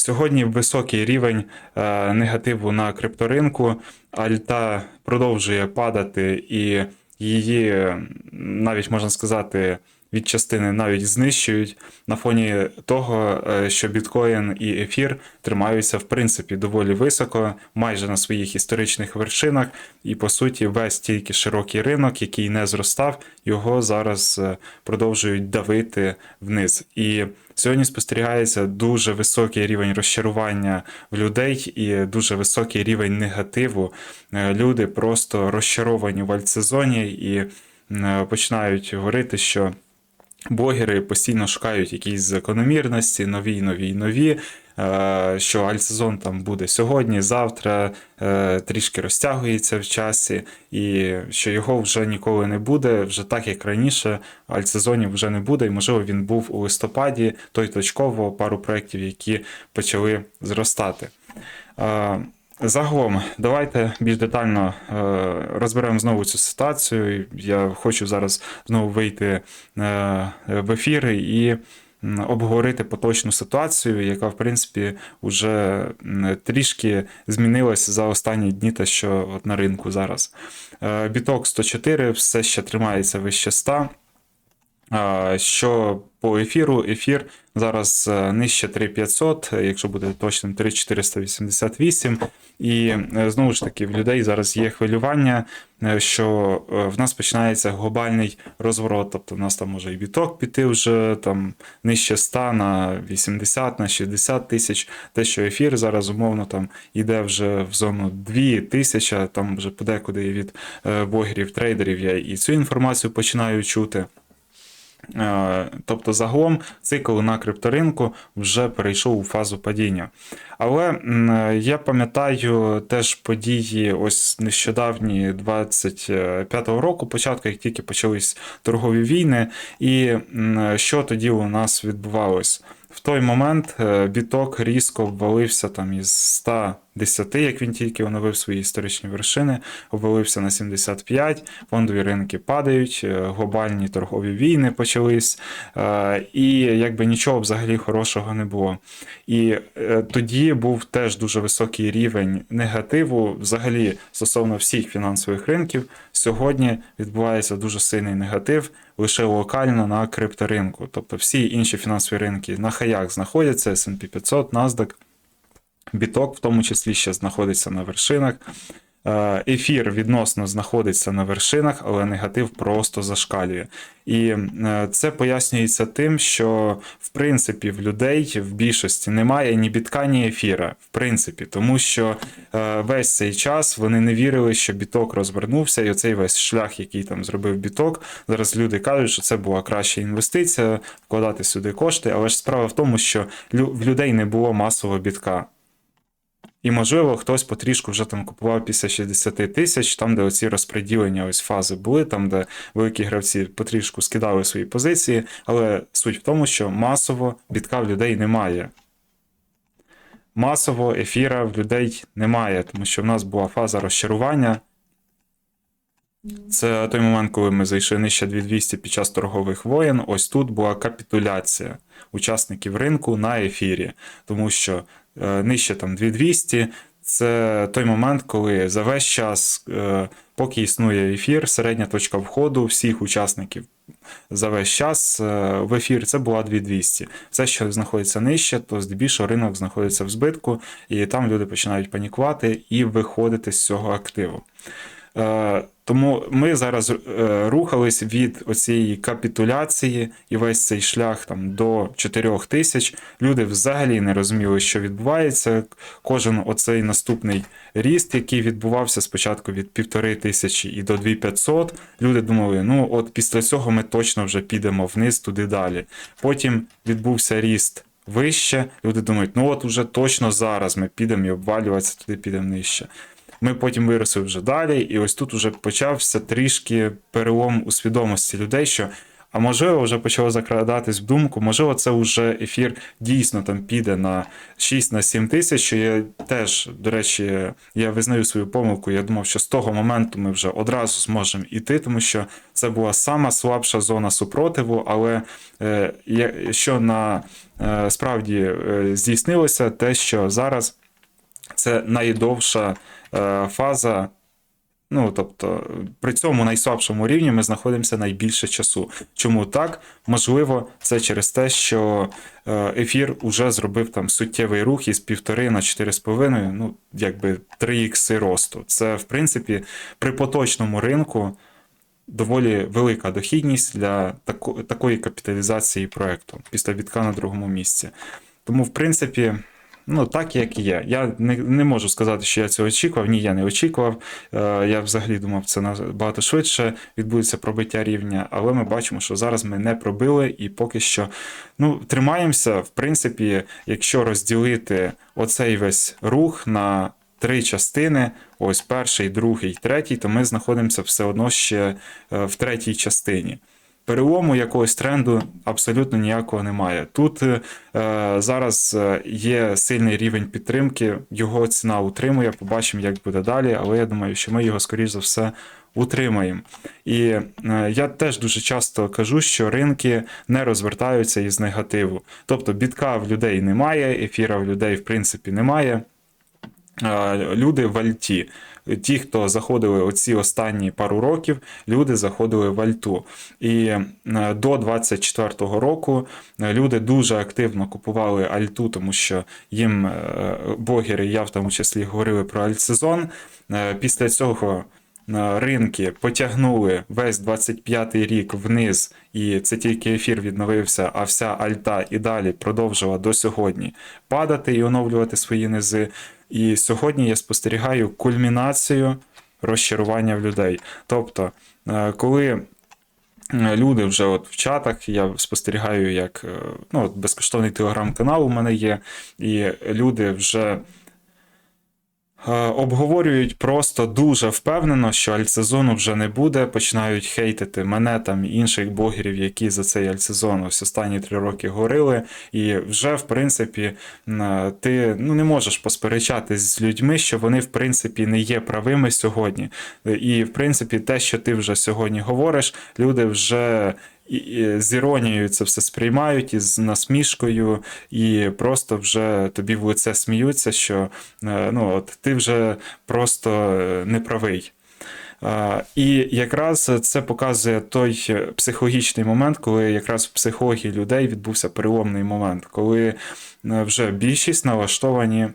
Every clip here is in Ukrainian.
Сьогодні високий рівень е, негативу на крипторинку. Альта продовжує падати, і її навіть можна сказати. Від частини навіть знищують на фоні того, е, що біткоін і ефір тримаються в принципі доволі високо, майже на своїх історичних вершинах, і по суті, весь тільки широкий ринок, який не зростав, його зараз е, продовжують давити вниз. І сьогодні спостерігається дуже високий рівень розчарування в людей і дуже високий рівень негативу. Е, Люди просто розчаровані в альтсезоні і починають говорити, що. Блогери постійно шукають якісь закономірності, нові, нові, нові. е, Що альтсезон там буде сьогодні, завтра, е, трішки розтягується в часі, і що його вже ніколи не буде, вже так як раніше, альтсезонів вже не буде, і можливо він був у листопаді, той точково пару проєктів, які почали зростати. Загалом, давайте більш детально е, розберемо знову цю ситуацію. Я хочу зараз знову вийти е, в ефір і обговорити поточну ситуацію, яка, в принципі, вже трішки змінилася за останні дні, те, що от на ринку зараз. Е, Біток 104 все ще тримається вище 100. Що по ефіру, ефір зараз е, нижче 3500, е, якщо буде точним 3488. І е, знову ж таки в людей зараз є хвилювання, е, що в нас починається глобальний розворот. Тобто в нас там може і біток піти вже там нижче 100 на 80, на 60 тисяч. Те, що ефір зараз умовно там йде вже в зону 2 тисячі, там вже подекуди від блогерів, трейдерів я і цю інформацію починаю чути. Е, Тобто загалом цикл на крипторинку вже перейшов у фазу падіння. Але я пам'ятаю теж події ось нещодавні 25-го року, початку, як тільки почались торгові війни, і що тоді у нас відбувалось? В той момент е, біток різко обвалився там із 110, як він тільки оновив свої історичні вершини, обвалився на 75, фондові ринки падають, е, глобальні торгові війни почались, е, і якби нічого взагалі хорошого не було. І тоді був теж дуже високий рівень негативу взагалі стосовно всіх фінансових ринків. Сьогодні відбувається дуже сильний негатив лише локально на крипторинку. Тобто всі інші фінансові ринки на хаях знаходяться, S&P 500, NASDAQ, біток в тому числі ще знаходиться на вершинах. Е, Ефір відносно знаходиться на вершинах, але негатив просто зашкалює. І е, це пояснюється тим, що в принципі в людей в більшості немає ні бітка, ні ефіра. В принципі, тому що е, весь цей час вони не вірили, що біток розвернувся, і оцей весь шлях, який там зробив біток. Зараз люди кажуть, що це була краща інвестиція, вкладати сюди кошти. Але ж справа в тому, що в людей не було масового бітка. І, можливо, хтось потрішку вже там купував після 60 тисяч, там, де оці розподілення ось фази були, там, де великі гравці потрішку скидали свої позиції, але суть в тому, що масово бітка в людей немає. Масово ефіра в людей немає, тому що в нас була фаза розчарування. Це той момент, коли ми зайшли нижче 2200 під час торгових воєн. Ось тут була капітуляція учасників ринку на ефірі, тому що нижче там 2200 це той момент, коли за весь час, е, поки існує ефір, середня точка входу всіх учасників за весь час е, в ефір це була 2200. Все, що знаходиться нижче, то здебільшого ринок знаходиться в збитку, і там люди починають панікувати і виходити з цього активу. Е, Тому ми зараз е, рухались від оцієї капітуляції і весь цей шлях там до 4 тисяч. Люди взагалі не розуміли, що відбувається. Кожен оцей наступний ріст, який відбувався спочатку від півтори тисячі і до 2500, люди думали, ну от після цього ми точно вже підемо вниз туди далі. Потім відбувся ріст. Вище, люди думають, ну от уже точно зараз ми підемо і обвалюватися, туди підемо нижче. Ми потім виросли вже далі, і ось тут вже почався трішки перелом у свідомості людей, що А можливо, вже почало закрадатись в думку, можливо, це вже ефір дійсно там піде на 6 на 7 тисяч. Що я теж, до речі, я визнаю свою помилку. Я думав, що з того моменту ми вже одразу зможемо іти, тому що це була сама слабша зона супротиву. Але е, що на е, справді е, здійснилося, те, що зараз це найдовша е, фаза. Ну, тобто, при цьому найслабшому рівні ми знаходимося найбільше часу. Чому так? Можливо, це через те, що е, ефір уже зробив там суттєвий рух із півтори на 4,5, ну, якби 3 ікси росту. Це, в принципі, при поточному ринку доволі велика дохідність для тако, такої капіталізації проекту після бітка на другому місці. Тому, в принципі, ну так як є. Я не, не можу сказати, що я цього очікував. Ні, я не очікував. Е, я взагалі думав, це набагато швидше відбудеться пробиття рівня, але ми бачимо, що зараз ми не пробили і поки що ну, тримаємося. В принципі, якщо розділити оцей весь рух на три частини: ось перший, другий, третій, то ми знаходимося все одно ще е, в третій частині. Перелому якогось тренду абсолютно ніякого немає. Тут е, зараз е, є сильний рівень підтримки, його ціна утримує. Побачимо, як буде далі, але я думаю, що ми його, скоріш за все, утримаємо. І е, я теж дуже часто кажу, що ринки не розвертаються із негативу. Тобто бітка в людей немає, ефіра в людей, в принципі, немає. Е, Люди в альті. Ті, хто заходили оці останні пару років, люди заходили в альту. І е, до 24-го року е, люди дуже активно купували альту, тому що їм е, блогери, я в тому числі говорили про альтсезон. Після цього ринки потягнули весь 25-й рік вниз, і це тільки ефір відновився, а вся альта і далі продовжила до сьогодні падати і оновлювати свої низи. І сьогодні я спостерігаю кульмінацію розчарування в людей. Тобто, е, коли е, люди вже от в чатах, я спостерігаю, як е, ну, безкоштовний телеграм-канал у мене є, і люди вже. Е, Обговорюють просто дуже впевнено, що альтсезону вже не буде. Починають хейтити мене там і інших блогерів, які за цей альтсезон ось останні три роки говорили. І вже, в принципі, ти ну, не можеш посперечатись з людьми, що вони, в принципі, не є правими сьогодні. І, в принципі, те, що ти вже сьогодні говориш, люди вже. І- і з іронією це все сприймають із насмішкою, і просто вже тобі в лице сміються, що е, ну, от, ти вже просто е, неправий. І якраз це показує той е, психологічний момент, коли якраз в психології людей відбувся переломний момент, коли вже більшість налаштовані.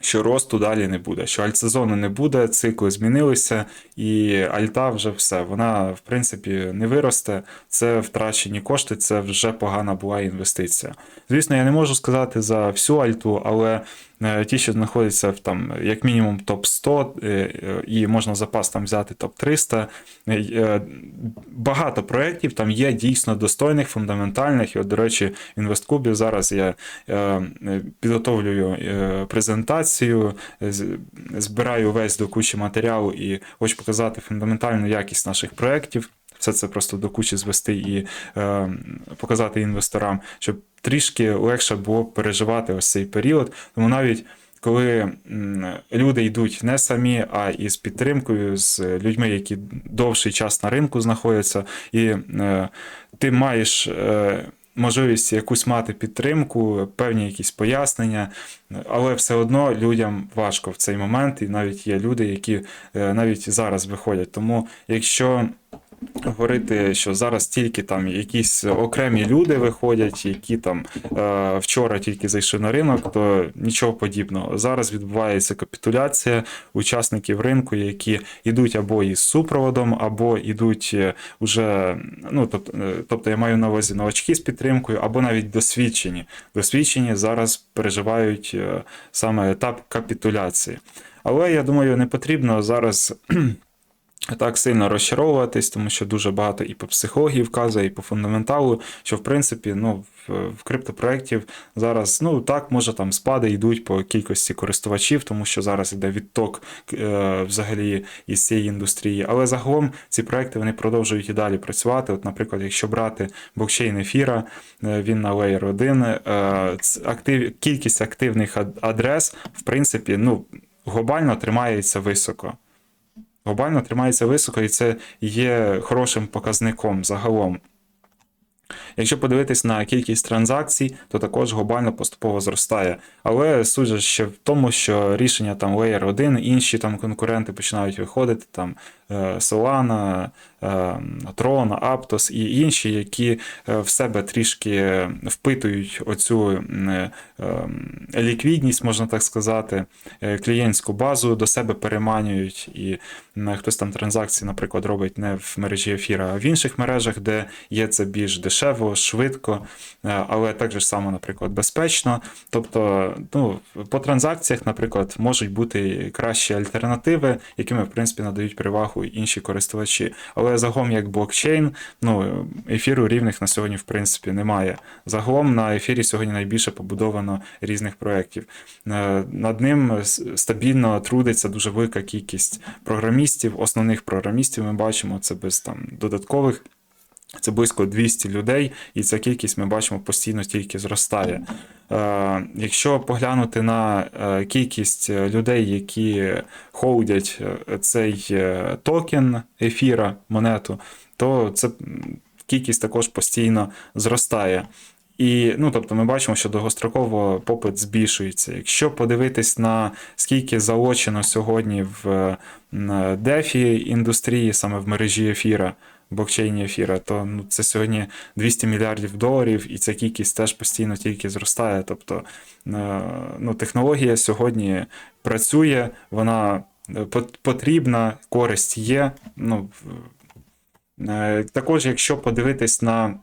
Що росту далі не буде, що альтсезону не буде, цикли змінилися, і альта вже все. Вона, в принципі, не виросте. Це втрачені кошти, це вже погана була інвестиція. Звісно, я не можу сказати за всю альту, але ті, що знаходяться в там, як мінімум, топ 100, е, е, і можна запас там взяти топ 300. е, е, Багато проєктів там є дійсно достойних, фундаментальних. І, от, до речі, інвесткубі зараз я е, е, підготовлюю е, презентацію, збираю весь до кучі матеріалу і хочу показати фундаментальну якість наших проєктів. Все це просто до кучі звести і е, показати інвесторам, щоб трішки легше було переживати ось цей період. Тому навіть коли люди йдуть не самі, а із підтримкою, з людьми, які довший час на ринку знаходяться, і е, ти маєш. Е, Можливість якусь мати підтримку, певні якісь пояснення, але все одно людям важко в цей момент, і навіть є люди, які е, навіть зараз виходять. Тому якщо говорити, що зараз тільки там якісь окремі люди виходять, які там е, вчора тільки зайшли на ринок, то нічого подібного. Зараз відбувається капітуляція учасників ринку, які йдуть або із супроводом, або йдуть е, уже, ну тобто, е, тобто я маю на увазі новачки з підтримкою, або навіть досвідчені. Досвідчені зараз переживають е, саме етап капітуляції. Але я думаю, не потрібно зараз так сильно розчаровуватись, тому що дуже багато і по психології вказує, і по фундаменталу, що в принципі ну, в, криптопроєктів зараз ну так, може там спади йдуть по кількості користувачів, тому що зараз йде відток е, взагалі із цієї індустрії. Але загалом ці проекти вони продовжують і далі працювати. От, наприклад, якщо брати блокчейн ефіра, е, він на Layer 1, е, актив, кількість активних адрес, в принципі, ну, глобально тримається високо глобально тримається високо, і це є хорошим показником загалом. Якщо подивитись на кількість транзакцій, то також глобально поступово зростає. Але суть же ще в тому, що рішення там Layer 1, інші там конкуренти починають виходити, там е, Solana, е, Tron, Aptos і інші, які е, в себе трішки впитують оцю ліквідність, можна так сказати, клієнтську базу до себе переманюють, і хтось там транзакції, наприклад, робить не в мережі ефіра, а в інших мережах, де є це більш дешево, швидко, е, але так же само, наприклад, безпечно. Тобто, ну, по транзакціях, наприклад, можуть бути кращі альтернативи, якими, в принципі, надають перевагу інші користувачі. Але загалом, як блокчейн, ну, ефіру рівних на сьогодні, в принципі, немає. Загалом на ефірі сьогодні найбільше побудовано різних проєктів. Е, Над ним стабільно трудиться дуже велика кількість програмістів. Основних програмістів ми бачимо це без там додаткових. Це близько 200 людей, і ця кількість ми бачимо постійно тільки зростає. Е, якщо поглянути на е, кількість е, людей, які холдять цей токен ефіра, монету, то це кількість також постійно зростає. І ну, тобто ми бачимо, що довгостроково попит збільшується. Якщо подивитись на скільки залочено сьогодні в дефі індустрії, саме в мережі ефіра, блокчейні ефіра, то ну, це сьогодні 200 мільярдів доларів, і ця кількість теж постійно тільки зростає. Тобто е, ну, технологія сьогодні працює, вона е, потрібна, користь є. Ну, е, також, якщо подивитись на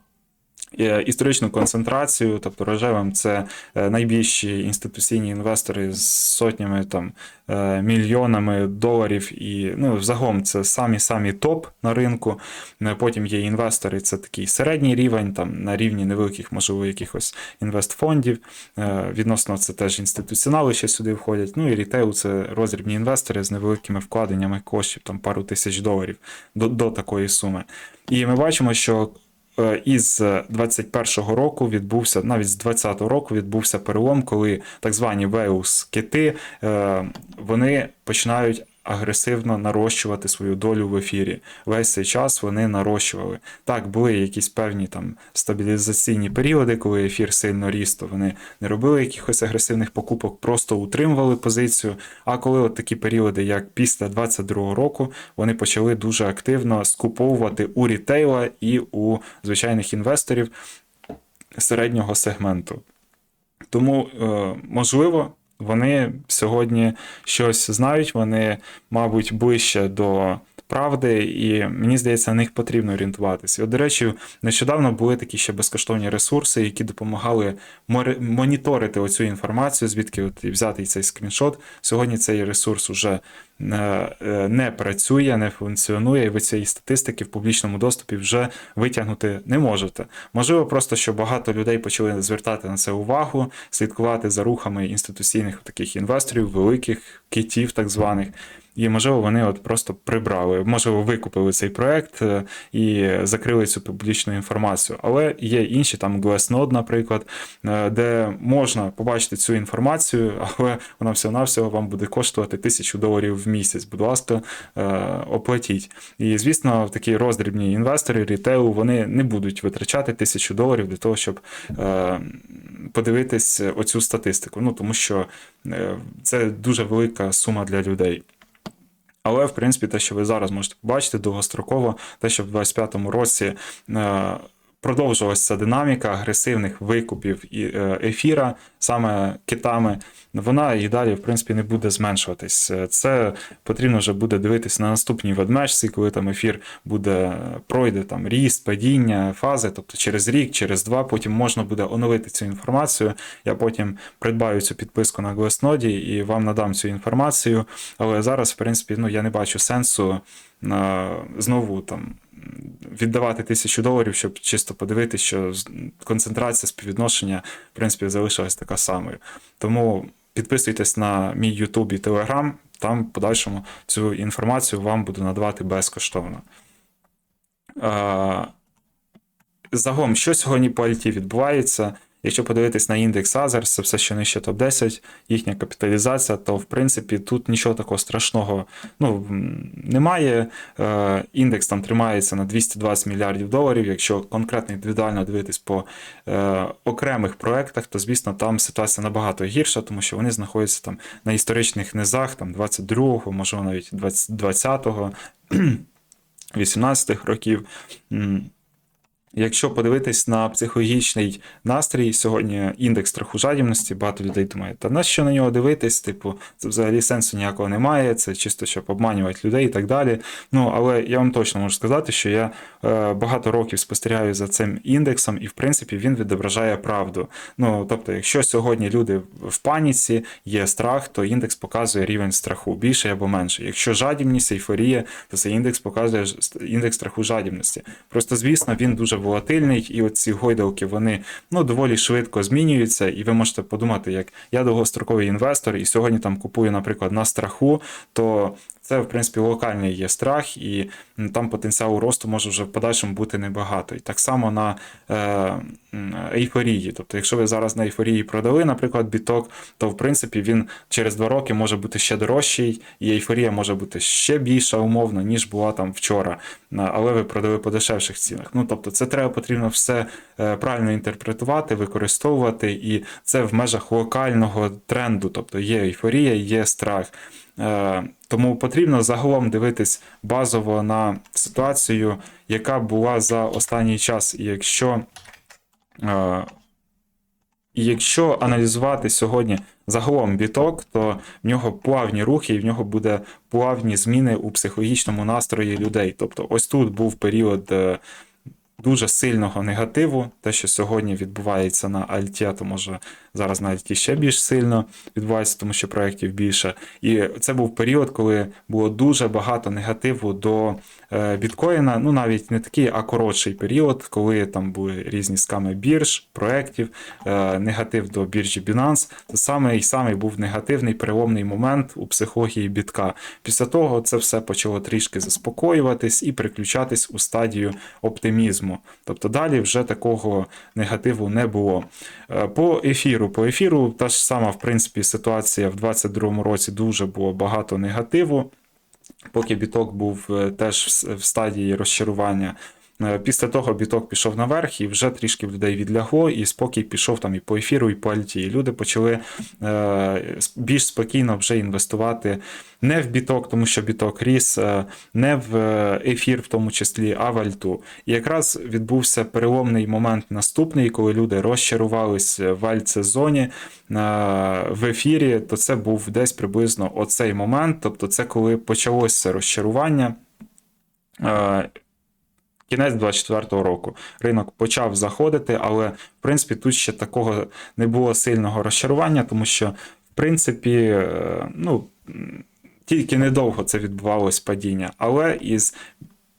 історичну концентрацію, тобто рожевим це е, найбільші інституційні інвестори з сотнями там е, мільйонами доларів, і ну загалом це самі самі топ на ринку. Е, Потім є інвестори, це такий середній рівень, там на рівні невеликих, можливо, якихось інвестфондів. Е, Відносно це теж інституціонали ще сюди входять. Ну і рітейл це роздрібні інвестори з невеликими вкладеннями коштів, там пару тисяч доларів до, до такої суми. І ми бачимо, що е, із 21-го року відбувся, навіть з 20-го року відбувся перелом, коли так звані веус кити е, вони починають агресивно нарощувати свою долю в ефірі. Весь цей час вони нарощували. Так, були якісь певні там стабілізаційні періоди, коли ефір сильно ріс, то вони не робили якихось агресивних покупок, просто утримували позицію. А коли от такі періоди, як після 22-го року, вони почали дуже активно скуповувати у рітейла і у звичайних інвесторів середнього сегменту. Тому, е, можливо, вони сьогодні щось знають, вони, мабуть, ближче до правди, і мені здається, на них потрібно орієнтуватися. От, до речі, нещодавно були такі ще безкоштовні ресурси, які допомагали моніторити оцю інформацію, звідки от і взяти цей скріншот. Сьогодні цей ресурс уже не працює, не функціонує, і ви цієї статистики в публічному доступі вже витягнути не можете. Можливо, просто що багато людей почали звертати на це увагу, слідкувати за рухами інституційних таких інвесторів, великих китів, так званих. І можливо, вони от просто прибрали, можливо, викупили цей проект е, і закрили цю публічну інформацію. Але є інші, там Glassnode, наприклад, е, де можна побачити цю інформацію, але вона всього-навсього вам буде коштувати тисячу доларів в місяць. Будь ласка, е, оплатіть. І звісно, такі роздрібні інвестори рітейлу вони не будуть витрачати тисячу доларів для того, щоб е, подивитись оцю статистику. Ну тому що е, це дуже велика сума для людей. Але, в принципі, те, що ви зараз можете побачити довгостроково, те, що в 2025 році продовжувалася динаміка агресивних викупів е, ефіра саме китами, вона і далі, в принципі, не буде зменшуватись. Е, Це потрібно вже буде дивитись на наступній ведмежці, коли там ефір буде пройде там ріст, падіння, фази, тобто через рік, через два, потім можна буде оновити цю інформацію. Я потім придбаю цю підписку на Glassnode і вам надам цю інформацію. Але зараз, в принципі, ну я не бачу сенсу знову там віддавати тисячу доларів, щоб чисто подивитися, що концентрація співвідношення в принципі залишилась така самою. Тому підписуйтесь на мій YouTube і Telegram, там в подальшому цю інформацію вам буду надавати безкоштовно. Загалом, що сьогодні по Альті відбувається? Якщо подивитись на індекс Азер, це все, що нижче топ-10, їхня капіталізація, то в принципі тут нічого такого страшного ну, немає. Е, індекс там тримається на 220 мільярдів доларів. Якщо конкретно індивідуально дивитись по е, окремих проектах, то звісно там ситуація набагато гірша, тому що вони знаходяться там на історичних низах, там 22-го, можливо, навіть 20-го, 18-х років. Якщо подивитись на психологічний настрій, сьогодні індекс страху жадібності, багато людей думає, та на що на нього дивитись? Типу, це взагалі сенсу ніякого немає, це чисто щоб обманювати людей і так далі. Ну, але я вам точно можу сказати, що я е, багато років спостерігаю за цим індексом, і в принципі він відображає правду. Ну, тобто, якщо сьогодні люди в паніці, є страх, то індекс показує рівень страху більше або менше. Якщо жадібність, ейфорія, то цей індекс показує індекс страху жадібності. Просто, звісно, він дуже волатильний, і оці гойдалки вони ну доволі швидко змінюються. І ви можете подумати, як я довгостроковий інвестор, і сьогодні там купую, наприклад, на страху, то це, в принципі, локальний є страх, і там потенціалу росту може вже в подальшому бути небагато. І так само на е, ейфорії. Тобто, якщо ви зараз на ейфорії продали, наприклад, біток, то в принципі він через два роки може бути ще дорожчий, і ейфорія може бути ще більша умовно, ніж була там вчора. Але ви продали по дешевших цінах. Ну тобто, це треба потрібно все е, правильно інтерпретувати, використовувати, і це в межах локального тренду. Тобто є ейфорія, є страх. Е, Тому потрібно загалом дивитись базово на ситуацію, яка була за останній час. І якщо, е, якщо аналізувати сьогодні загалом біток, то в нього плавні рухи, і в нього буде плавні зміни у психологічному настрої людей. Тобто, ось тут був період. е, Дуже сильного негативу, те, що сьогодні відбувається на Альті, то може зараз на Альті ще більш сильно відбувається, тому що проєктів більше. І це був період, коли було дуже багато негативу до е, біткоїна. Ну навіть не такий, а коротший період, коли там були різні сками бірж, проєктів, е, негатив до біржі Binance. Це самий самий був негативний переломний момент у психології бітка. Після того це все почало трішки заспокоюватись і переключатись у стадію оптимізму. Тобто далі вже такого негативу не було. Е, По ефіру, по ефіру та ж сама, в принципі, ситуація в 2022 році дуже було багато негативу. Поки біток був е, теж в стадії розчарування. Е, Після того біток пішов наверх, і вже трішки в людей відлягло, і спокій пішов там і по ефіру, і по альті. І люди почали е, більш спокійно вже інвестувати не в біток, тому що біток ріс, е, не в ефір, в тому числі, а в альту. І якраз відбувся переломний момент наступний, коли люди розчарувались в альт-сезоні в ефірі, то це був десь приблизно оцей момент. Тобто, це коли почалося розчарування. Кінець 24-го року. Ринок почав заходити, але в принципі тут ще такого не було сильного розчарування, тому що в принципі, е, ну тільки недовго це відбувалось падіння, але із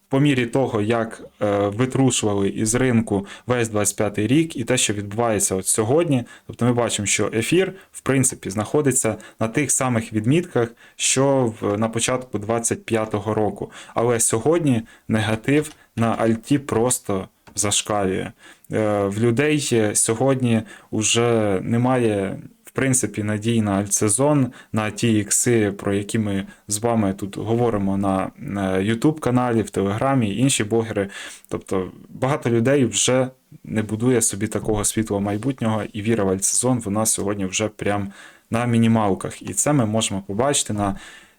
по мірі того, як е, витрушували із ринку весь 25 рік, і те, що відбувається от сьогодні, тобто ми бачимо, що ефір в принципі знаходиться на тих самих відмітках, що в, на початку 25-го року. Але сьогодні негатив на Альті просто зашкалює. Е, в людей сьогодні вже немає. Принципі, надій на альтсезон, на ті ікси, про які ми з вами тут говоримо на YouTube каналі, в Телеграмі, інші блогери. Тобто багато людей вже не будує собі такого світлого майбутнього, і віра в альтсезон вона сьогодні вже прям на мінімалках. І це ми можемо побачити на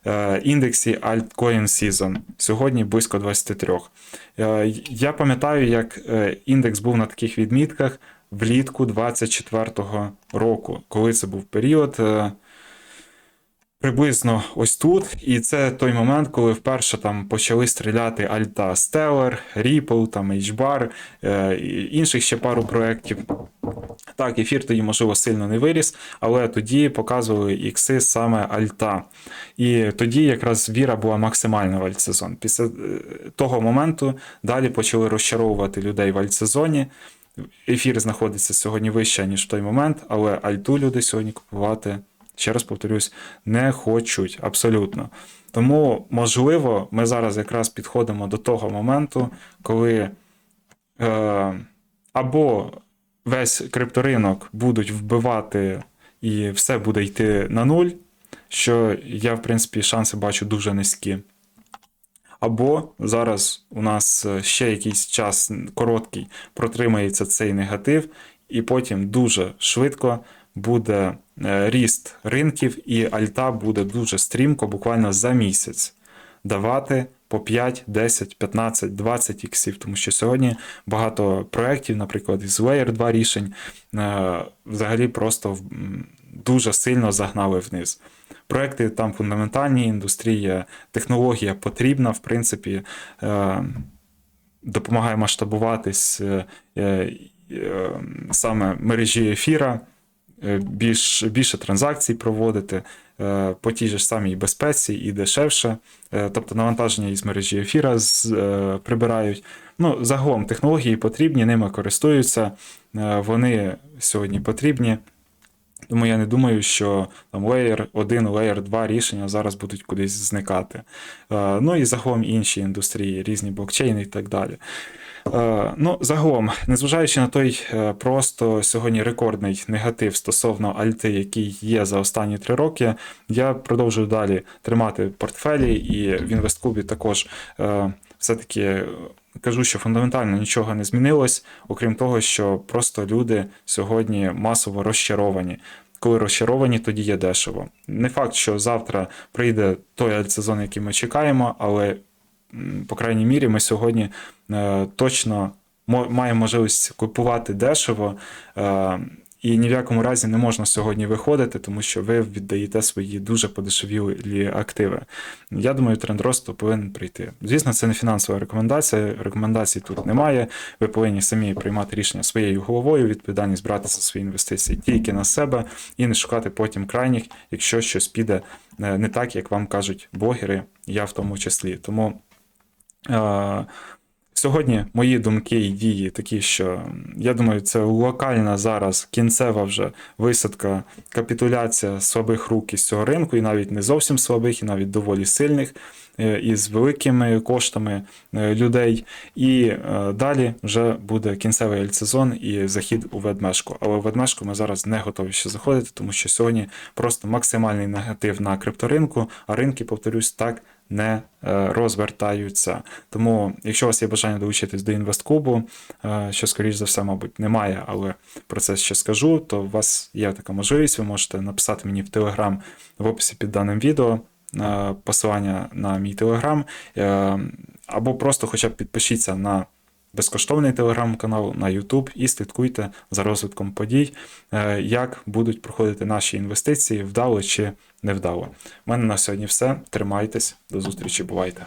е, індексі Altcoin Season. Сьогодні близько 23. Е, Я пам'ятаю, як е, індекс був на таких відмітках влітку 24-го року, коли це був період. е, Приблизно ось тут, і це той момент, коли вперше там почали стріляти Alta Stellar, Ripple, там HBAR, е, інших ще пару проєктів. Так, ефір тоді, можливо, сильно не виріс, але тоді показували ікси саме Альта. І тоді якраз віра була максимальна в альтсезон. Після е, того моменту далі почали розчаровувати людей в альтсезоні. Ефір знаходиться сьогодні вище, ніж в той момент, але альту люди сьогодні купувати, ще раз повторюсь, не хочуть абсолютно. Тому, можливо, ми зараз якраз підходимо до того моменту, коли е, або весь крипторинок будуть вбивати і все буде йти на нуль, що я, в принципі, шанси бачу дуже низькі. Або зараз у нас е, ще якийсь час короткий протримається цей негатив, і потім дуже швидко буде е, ріст ринків, і альта буде дуже стрімко, буквально за місяць давати по 5, 10, 15, 20 іксів, тому що сьогодні багато проєктів, наприклад, із Layer 2 рішень, е, взагалі просто дуже сильно загнали вниз. Проекти там фундаментальні, індустрія, технологія потрібна, в принципі, е, допомагає масштабуватись е, е, саме мережі ефіра, більш, більше транзакцій проводити по тій же самій безпеці і дешевше. Тобто навантаження із мережі ефіра прибирають. Ну, загалом технології потрібні, ними користуються, вони сьогодні потрібні. Тому я не думаю, що там Layer 1, Layer 2 рішення зараз будуть кудись зникати. Е, Ну і загалом інші індустрії, різні блокчейни і так далі. Е, Ну, загалом, незважаючи на той е, просто сьогодні рекордний негатив стосовно альти, який є за останні три роки, я продовжую далі тримати портфелі, і в інвестклубі також все-таки кажу, що фундаментально нічого не змінилось, окрім того, що просто люди сьогодні масово розчаровані. Коли розчаровані, тоді є дешево. Не факт, що завтра прийде той альтсезон, який ми чекаємо, але по крайній мірі, ми сьогодні е, точно маємо можливість купувати дешево. Е, і ні в якому разі не можна сьогодні виходити, тому що ви віддаєте свої дуже подешевілі активи. Я думаю, тренд росту повинен прийти. Звісно, це не фінансова рекомендація. Рекомендацій тут немає. Ви повинні самі приймати рішення своєю головою, відповідальність брати за свої інвестиції тільки на себе і не шукати потім крайніх, якщо щось піде е, не так, як вам кажуть блогери, я в тому числі. Тому. Сьогодні мої думки і дії такі, що я думаю, це локальна зараз кінцева вже висадка, капітуляція слабих рук із цього ринку, і навіть не зовсім слабих, і навіть доволі сильних, е, із великими коштами е, людей. І е, далі вже буде кінцевий альтсезон і захід у ведмежку. Але у ведмежку ми зараз не готові ще заходити, тому що сьогодні просто максимальний негатив на крипторинку, а ринки, повторюсь, так не е, розвертаються. Тому, якщо у вас є бажання долучитись до інвестклубу, е, що, скоріш за все, мабуть, немає, але про це ще скажу, то у вас є така можливість, ви можете написати мені в Телеграм в описі під даним відео. е, Посилання на мій телеграм, або просто хоча б підпишіться на безкоштовний телеграм-канал на YouTube і слідкуйте за розвитком подій, е, як будуть проходити наші інвестиції, вдало чи невдало. У мене на сьогодні все. Тримайтесь, до зустрічі, бувайте.